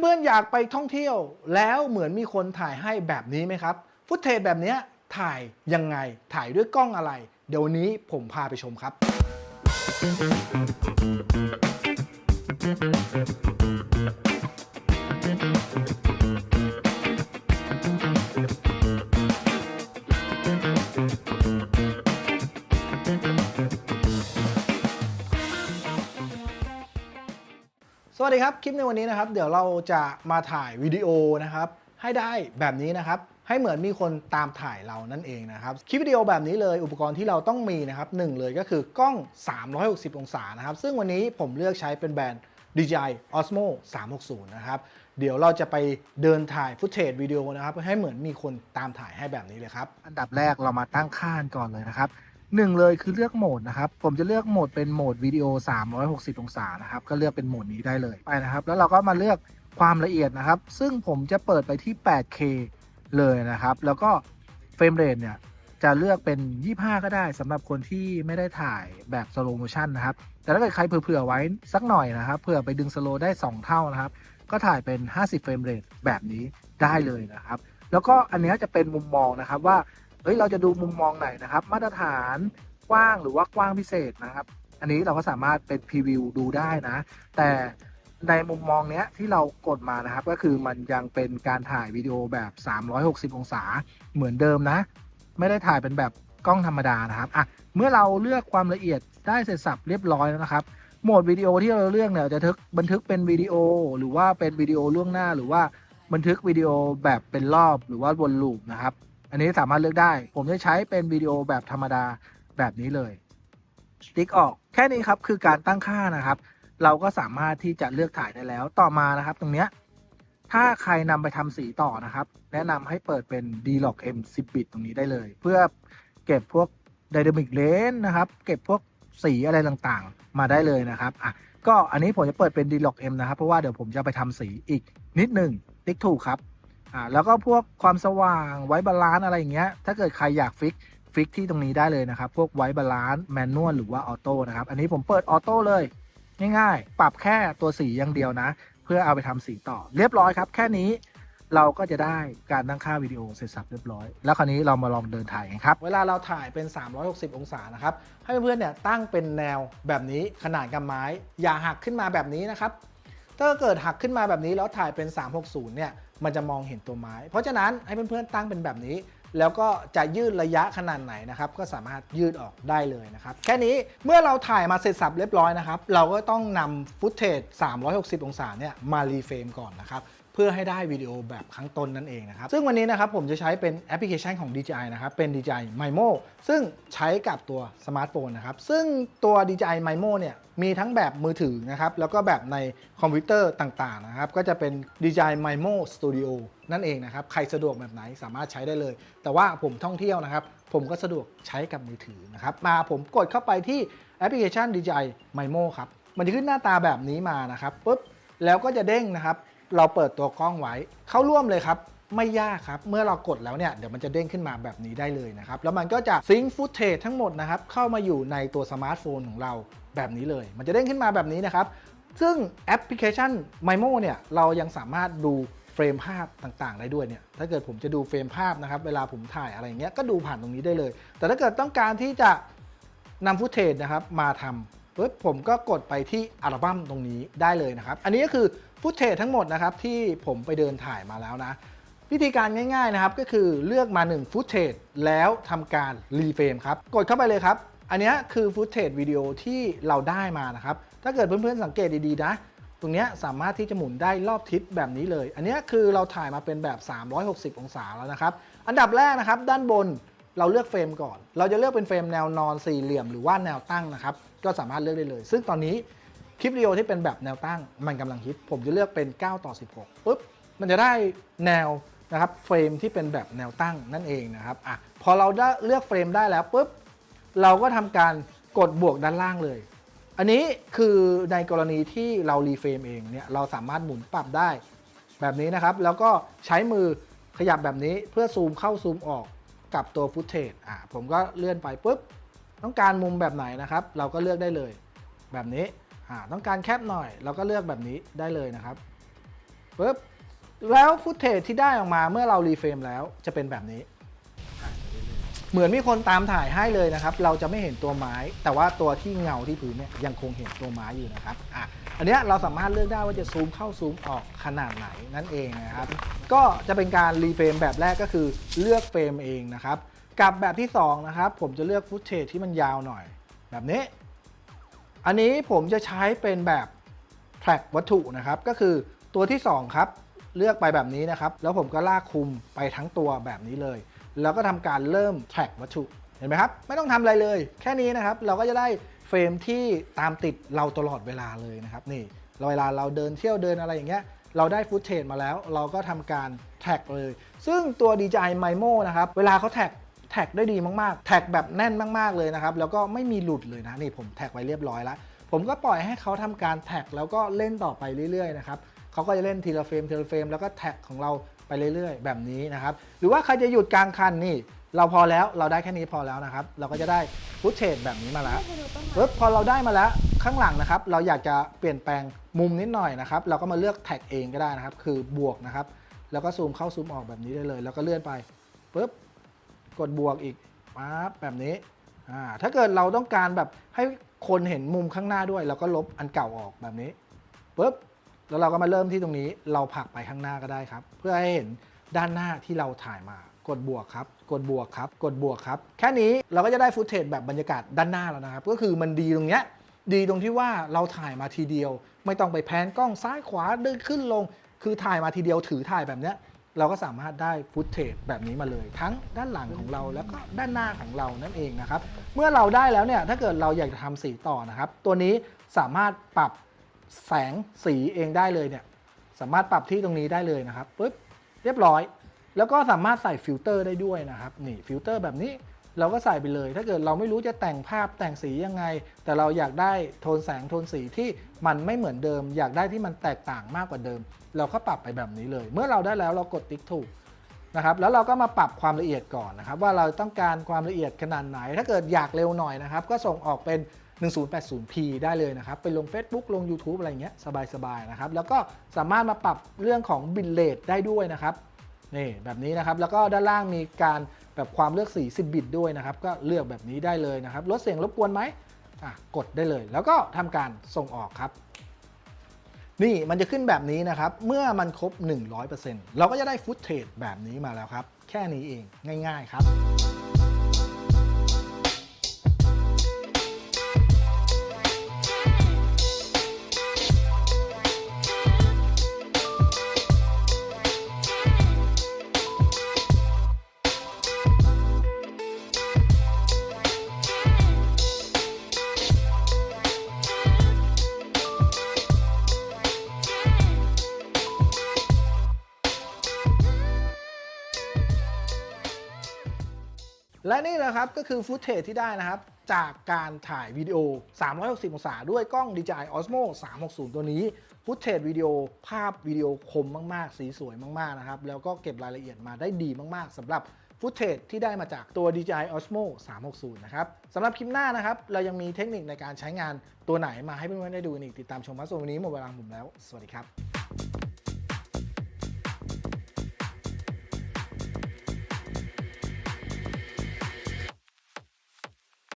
เพื่อนๆอยากไปท่องเที่ยว แล้วเหมือนมีคนถ่ายให้แบบนี้ไหมครับ ฟุตเทจแบบนี้ถ่ายยังไงถ่ายด้วยกล้องอะไร เดี๋ยวนี้ผมพาไปชมครับส วัสดีครับคลิปในวันนี้นะครับ เดี๋ยวเราจะมาถ่ายวิดีโอนะครับ ให้ได้แบบนี้นะครับ ให้เหมือนมีคนตามถ่ายเรานั่นเองนะครับคลิปวิดีโอแบบนี้เลยอุปกรณ์ที่เราต้องมีนะครับหนึ่งเลยก็คือกล้อง 360 องศานะครับ ซึ่งวันนี้ผมเลือกใช้เป็นแบรนด์ DJI Osmo 360 นะครับ เดี๋ยวเราจะไปเดินถ่ายฟุตเทจวิดีโอนะครับ ให้เหมือนมีคนตามถ่ายให้แบบนี้เลยครับ อันดับแรกเรามาตั้งค่ากันก่อนเลยนะครับ หนึ่งเลยคือเลือกโหมดนะครับ ผมจะเลือกโหมดเป็นโหมดวิดีโอ 360 องศานะครับ ก็เลือกเป็นโหมดนี้ได้เลยไปนะครับ แล้วเราก็มาเลือกความละเอียดนะครับ ซึ่งผมจะเปิดไปที่ 8K เลยนะครับ แล้วก็เฟรมเรทเนี่ยจะเลือกเป็น 25 ก็ได้สำหรับคนที่ไม่ได้ถ่ายแบบสโลโมชันนะครับ แต่ถ้าเกิดใครเผื่อ ๆ ไว้สักหน่อยนะครับ เผื่อไปดึงสโลได้ 2 เท่านะครับ ก็ถ่ายเป็น 50 เฟรมเรทแบบนี้ได้เลยนะครับ แล้วก็อันนี้จะเป็นมุมมองนะครับว่า เฮ้ยเราจะดูมุมมองไหนนะครับ มาตรฐานกว้างหรือว่ากว้างพิเศษนะครับ อันนี้เราก็สามารถเป็นพรีวิวดูได้นะ แต่ในมุมมองเนี้ยที่เรากดมานะครับ ก็คือมันยังเป็นการถ่ายวิดีโอแบบ 360 องศาเหมือนเดิมนะ ไม่ได้ถ่ายเป็นแบบกล้องธรรมดานะครับอะเมื่อเราเลือกความละเอียดได้เสร็จสับเรียบร้อยแล้วนะครับโหมดวิดีโอที่เราเลือกเนี่ยจะทึกบันทึกเป็นวิดีโอหรือว่าเป็นวิดีโอล่วงหน้าหรือว่าบันทึกวิดีโอแบบเป็นรอบหรือว่าวนลูปนะครับ อันนี้สามารถเลือกได้ ผมจะใช้เป็นวิดีโอแบบธรรมดาแบบนี้เลย ติ๊กออกแค่นี้ครับคือการตั้งค่านะครับ เราก็สามารถที่จะเลือกถ่ายได้แล้วต่อมานะครับ ตรงเนี้ยถ้าใครนำไปทำสีต่อนะครับ แนะนำให้เปิดเป็น D-Log M 10 bit ตรงนี้ได้เลย เพื่อเก็บพวก Dynamic Range นะครับ เก็บพวกสีอะไรต่างๆ มาได้เลยนะครับอะก็อันนี้ผมจะเปิดเป็น D-Log M นะครับ เพราะว่าเดี๋ยวผมจะไปทำสีอีกนิดหนึ่งติ๊กถูกครับ อ่าแล้วก็พวกความสว่างไว้บาลานซ์อะไรอย่างเงี้ย ถ้าเกิดใครอยากฟิกฟิกที่ตรงนี้ได้เลยนะครับ พวกไว้บาลานซ์แมนนวลหรือว่าออโต้นะครับ อันนี้ผมเปิดออโต้เลย ง่ายๆ ปรับแค่ตัวสีอย่างเดียวนะ เพื่อเอาไปทำสีต่อ เรียบร้อยครับ แค่นี้เราก็จะได้การตั้งค่าวิดีโอเสร็จสับเรียบร้อย แล้วคราวนี้เรามาลองเดินถ่ายกันครับ เวลาเราถ่ายเป็น 360 องศานะครับ ให้เพื่อนๆเนี่ยตั้งเป็นแนวแบบนี้ขนาดกับไม้ อย่าหักขึ้นมาแบบนี้นะครับ ถ้าเกิดหักขึ้นมาแบบนี้แล้วถ่ายเป็น 360 เนี่ย มันจะมองเห็นตัวไม้ เพราะฉะนั้นให้เพื่อนๆตั้งเป็นแบบนี้ แล้วก็จะยืดระยะขนาดไหนนะครับ ก็สามารถยืดออกได้เลยนะครับ แค่นี้เมื่อเราถ่ายมาเสร็จสับเรียบร้อยนะครับ เราก็ต้องนำฟุตเทจ360 องศาเนี่ยมารีเฟรมก่อนนะครับ เพื่อให้ได้วิดีโอแบบครั้งต้นนั่นเองนะครับ ซึ่งวันนี้นะครับผมจะใช้เป็นแอปพลิเคชันของ DJI นะครับ เป็น DJI Mimo ซึ่งใช้กับตัวสมาร์ทโฟนนะครับ ซึ่งตัว DJI Mimo เนี่ยมีทั้งแบบมือถือนะครับ แล้วก็แบบในคอมพิวเตอร์ต่างๆนะครับ ก็จะเป็น DJI Mimo Studio นั่นเองนะครับ ใครสะดวกแบบไหนสามารถใช้ได้เลย แต่ว่าผมท่องเที่ยวนะครับ ผมก็สะดวกใช้กับมือถือนะครับ มาผมกดเข้าไปที่แอปพลิเคชัน DJI Mimo ครับ มันจะขึ้นหน้าตาแบบนี้มานะครับปุ๊บ แล้วก็จะเด้งนะครับ เราเปิดตัวกล้องไว้ เข้าร่วมเลยครับ ไม่ยากครับ เมื่อเรากดแล้วเนี่ยเดี๋ยวมันจะเด้งขึ้นมาแบบนี้ได้เลยนะครับ แล้วมันก็จะซิงค์ฟุตเทจทั้งหมดนะครับ เข้ามาอยู่ในตัวสมาร์ทโฟนของเราแบบนี้เลย มันจะเด้งขึ้นมาแบบนี้นะครับ ซึ่งแอปพลิเคชัน Mimo เนี่ยเรายังสามารถดูเฟรมภาพต่างๆ ได้ด้วยเนี่ย ถ้าเกิดผมจะดูเฟรมภาพนะครับ เวลาผมถ่ายอะไรอย่างเงี้ย ก็ดูผ่านตรงนี้ได้เลย แต่ถ้าเกิดต้องการที่จะนำฟุตเทจนะครับมาทำ ปุ๊บผมก็กดไปที่อัลบั้มตรงนี้ได้เลยนะครับ อันนี้ก็คือฟุตเทจทั้งหมดนะครับที่ผมไปเดินถ่ายมาแล้วนะ วิธีการง่ายๆนะครับก็คือเลือกมา1ฟุตเทจแล้วทำการรีเฟรมครับ กดเข้าไปเลยครับ อันนี้คือฟุตเทจวิดีโอที่เราได้มานะครับ ถ้าเกิดเพื่อนๆสังเกตดีๆนะ ตรงนี้สามารถที่จะหมุนได้รอบทิศแบบนี้เลย อันนี้คือเราถ่ายมาเป็นแบบ 360 องศาแล้วนะครับ อันดับแรกนะครับด้านบน เราเลือกเฟรมก่อน เราจะเลือกเป็นเฟรมแนวนอนสี่เหลี่ยมหรือว่าแนวตั้งนะครับ ก็สามารถเลือกได้เลย ซึ่งตอนนี้คลิปวิดีโอที่เป็นแบบแนวตั้ง มันกำลังฮิต ผมจะเลือกเป็น 9 ต่อ 16ปุ๊บ มันจะได้แนวนะครับเฟรมที่เป็นแบบแนวตั้งนั่นเองนะครับ อะ พอเราได้เลือกเฟรมได้แล้วปุ๊บ เราก็ทำการกดบวกด้านล่างเลย อันนี้คือในกรณีที่เรารีเฟรมเองเนี่ย เราสามารถหมุนปรับได้แบบนี้นะครับ แล้วก็ใช้มือขยับแบบนี้เพื่อซูมเข้าซูมออก กับตัวฟุตเทจอะผมก็เลื่อนไปปุ๊บ ต้องการมุมแบบไหนนะครับ เราก็เลือกได้เลย แบบนี้อ่าต้องการแคบหน่อย เราก็เลือกแบบนี้ได้เลยนะครับปึ๊บแล้วฟุตเทจที่ได้ออกมาเมื่อเรารีเฟรมแล้วจะเป็นแบบนี้ เหมือนมีคนตามถ่ายให้เลยนะครับ เราจะไม่เห็นตัวไม้ แต่ว่าตัวที่เงาที่พื้นเนี่ยยังคงเห็นตัวไม้อยู่นะครับอะ อันนี้เราสามารถเลือกได้ว่าจะซูมเข้าซูมออกขนาดไหนนั่นเองนะครับ ก็จะเป็นการรีเฟรมแบบแรกก็คือเลือกเฟรมเองนะครับ กับแบบที่สองนะครับผมจะเลือกฟุตเทจที่มันยาวหน่อย แบบนี้ อันนี้ผมจะใช้เป็นแบบแทร็กวัตถุนะครับ ก็คือตัวที่ 2 ครับ เลือกไปแบบนี้นะครับ แล้วผมก็ลากคุมไปทั้งตัวแบบนี้เลย แล้วก็ทำการเริ่มแทร็กวัตถุ ห็นไหมครับ ไม่ต้องทำอะไรเลย แค่นี้นะครับ เราก็จะได้เฟรมที่ตามติดเราตลอดเวลาเลยนะครับนี่เวลาเราเดินเที่ยวเดินอะไรอย่างเงี้ยเราได้ฟุตเทจมาแล้ว เราก็ทำการแท็กเลย ซึ่งตัว DJI Mimo นะครับ เวลาเขาแท็กแท็กได้ดีมากๆ แท็กแบบแน่นมากๆเลยนะครับ แล้วก็ไม่มีหลุดเลยนะ นี่ผมแท็กไว้เรียบร้อยแล้ว ผมก็ปล่อยให้เขาทำการแท็กแล้วก็เล่นต่อไปเรื่อยๆนะครับเขาก็จะเล่นทีละเฟรมทีละเฟรมแล้วก็แท็กของเราไปเรื่อยๆ แบบนี้นะครับ หรือว่าใครจะหยุดกลางคันนี่ เราพอแล้วเราได้แค่นี้พอแล้วนะครับ เราก็จะได้ฟุตเทจแบบนี้มาแล้วปึ๊บพอเราได้มาแล้วข้างหลังนะครับ เราอยากจะเปลี่ยนแปลงมุมนิดหน่อยนะครับ เราก็มาเลือกแท็กเองก็ได้นะครับ คือบวกนะครับ แล้วก็ซูมเข้าซูมออกแบบนี้ได้เลย แล้วก็เลื่อนไปปึ๊บกดบวกอีกปั๊บแบบนี้อ่าถ้าเกิดเราต้องการแบบให้คนเห็นมุมข้างหน้าด้วยเราก็ลบอันเก่าออกแบบนี้ปึ๊บแล้วเราก็มาเริ่มที่ตรงนี้เราผลักไปข้างหน้าก็ได้ครับ เพื่อให้เห็นด้านหน้าที่เราถ่ายมา กดบวกครับ กดบวกครับ กดบวกครับ แค่นี้เราก็จะได้ฟุตเทจแบบบรรยากาศด้านหน้าแล้วนะครับ ก็คือมันดีตรงเนี้ย ดีตรงที่ว่าเราถ่ายมาทีเดียว ไม่ต้องไปแพนกล้องซ้ายขวาเดินขึ้นลง คือถ่ายมาทีเดียวถือถ่ายแบบเนี้ย เราก็สามารถได้ฟุตเทจแบบนี้มาเลย ทั้งด้านหลังของเราแล้วก็ด้านหน้าของเรานั่นเองนะครับ เมื่อเราได้แล้วเนี่ย ถ้าเกิดเราอยากจะทำสีต่อนะครับ ตัวนี้สามารถปรับแสงสีเองได้เลยเนี่ย สามารถปรับที่ตรงนี้ได้เลยนะครับปึ๊บ เรียบร้อย แล้วก็สามารถใส่ฟิลเตอร์ได้ด้วยนะครับนี่ฟิลเตอร์แบบนี้เราก็ใส่ไปเลย ถ้าเกิดเราไม่รู้จะแต่งภาพแต่งสียังไง แต่เราอยากได้โทนแสงโทนสีที่มันไม่เหมือนเดิม อยากได้ที่มันแตกต่างมากกว่าเดิม เราก็ปรับไปแบบนี้เลย เมื่อเราได้แล้วเรากดติ๊กถูกนะครับแล้วเราก็มาปรับความละเอียดก่อนนะครับ ว่าเราต้องการความละเอียดขนาดไหน ถ้าเกิดอยากเร็วหน่อยนะครับ ก็ส่งออกเป็น 1080p ได้เลยนะครับ ไปลง Facebook ลง YouTube อะไรเงี้ยสบายๆนะครับ แล้วก็สามารถมาปรับเรื่องของบิ t เลทได้ด้วยนะครับ นี่แบบนี้นะครับ แล้วก็ด้านล่างมีการแบบความเลือกสี 10 บิตด้วยนะครับ ก็เลือกแบบนี้ได้เลยนะครับลดเสียงรบกวนไหมอะกดได้เลย แล้วก็ทำการส่งออกครับ นี่มันจะขึ้นแบบนี้นะครับ เมื่อมันครบ 100%เราก็จะได้ฟุตเทจแบบนี้มาแล้วครับ แค่นี้เองง่าย ๆ ครับ และนี่แหละครับก็คือฟุตเทจที่ได้นะครับ จากการถ่ายวิดีโอ 360 องศา ด้วยกล้อง DJI Osmo 360 ตัวนี้ฟุตเทจวิดีโอภาพวิดีโอคมมาก ๆ สีสวยมาก ๆ นะครับ แล้วก็เก็บรายละเอียดมาได้ดีมาก ๆสำหรับฟุตเทจที่ได้มาจากตัว DJI Osmo 360 นะครับสำหรับคลิปหน้านะครับ เรายังมีเทคนิคในการใช้งานตัวไหนมาให้เพื่อนๆได้ดูอีก ติดตามชมมาส่วนวันนี้หมดเวลาผมแล้ว สวัสดีครับ